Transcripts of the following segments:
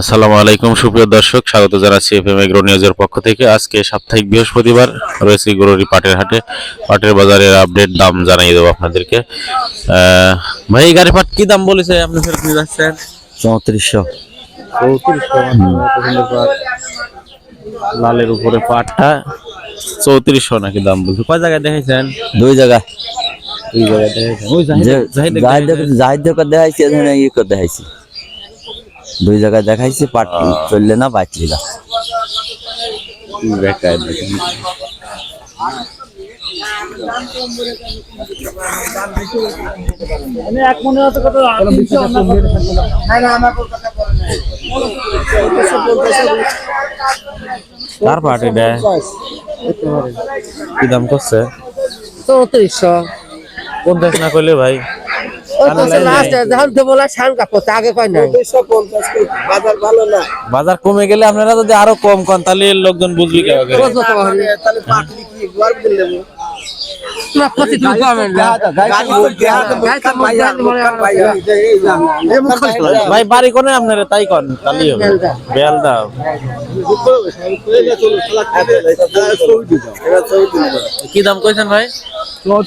আসসালামু আলাইকুম সুপ্রিয় দর্শক। স্বাগত জানাচ্ছি এফ এম এগ্রো নিউজের পক্ষ থেকে। আজকে সাপ্তাহিক বৃহস্পতিবার রয়েছে গরুরি পাটের হাটে। পাটের বাজারের আপডেট দাম জানিয়ে দেবো আপনাদেরকে। ভাই এই গাড়ি পাট কি দাম বলেছে? আপনি ফেরত নিয়ে যাচ্ছেন? চৌত্রিশশো। লালের উপরে পাটটা। চৌত্রিশশো নাকি দাম বলছে? কয় জায়গায় দেখেছেন দুই জায়গায়। দুই জায়গায় দেখেছেন ওই জাহিদ জাহিদ জাহিদ দেখাইছি। এখানে ইয়ে করে দেখাইছি। দুই জায়গায় দেখাইছি পাট চললে না বাঁচলি না কার পাট এটা? কি দাম করছে? চৌত্রিশশো। পঞ্চাশ না করলে ভাই? বাজার কমে গেলে আপনারা যদি আরও কম কন তাহলে লোকজন বুঝবি ভাই বাড়ি কোনে আপনারা? তাই কন তাহলেই হবে। বেলদা। কি দাম কইছেন ভাই?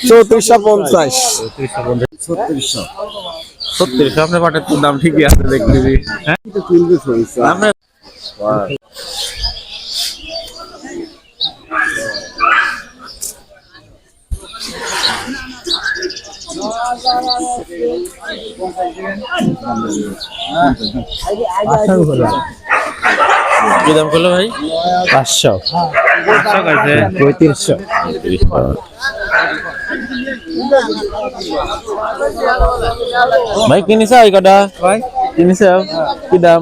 চৌত্রিশশো পঞ্চাশ। সত্তর আপনার পাটের তো দাম ঠিকই আছে দেখতেছি। হ্যাঁ? আপনার কি দাম করল ভাই? পাঁচশো। পাঁচশো কইছে পঁয়ত্রিশশো ভাই কিনিস এই কটা কিনিস কি দাম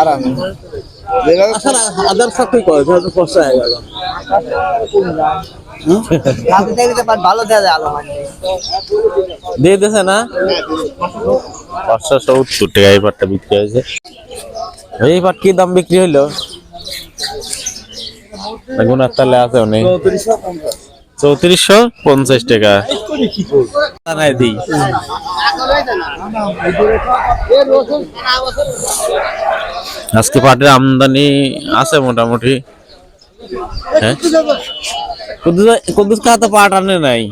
আরাম হাজার সাথে করে কষ্ট হয়ে গেল। ভালো দেওয়া যায় আলো দিয়ে না? পাঁচশো সত্তর টাকা এই পাটটা বিক্রি হয়েছে। এই পাট কি দাম বিক্রি হইল? গুণার তালে আছে অনেক। চৌত্রিশশো পঞ্চাশ টাকা। জানাই দিই আজকে পাটের আমদানি আছে মোটামুটি। হ্যাঁ? কুদ্দুস কুদ্দুস খা তো পাট আনে নাই।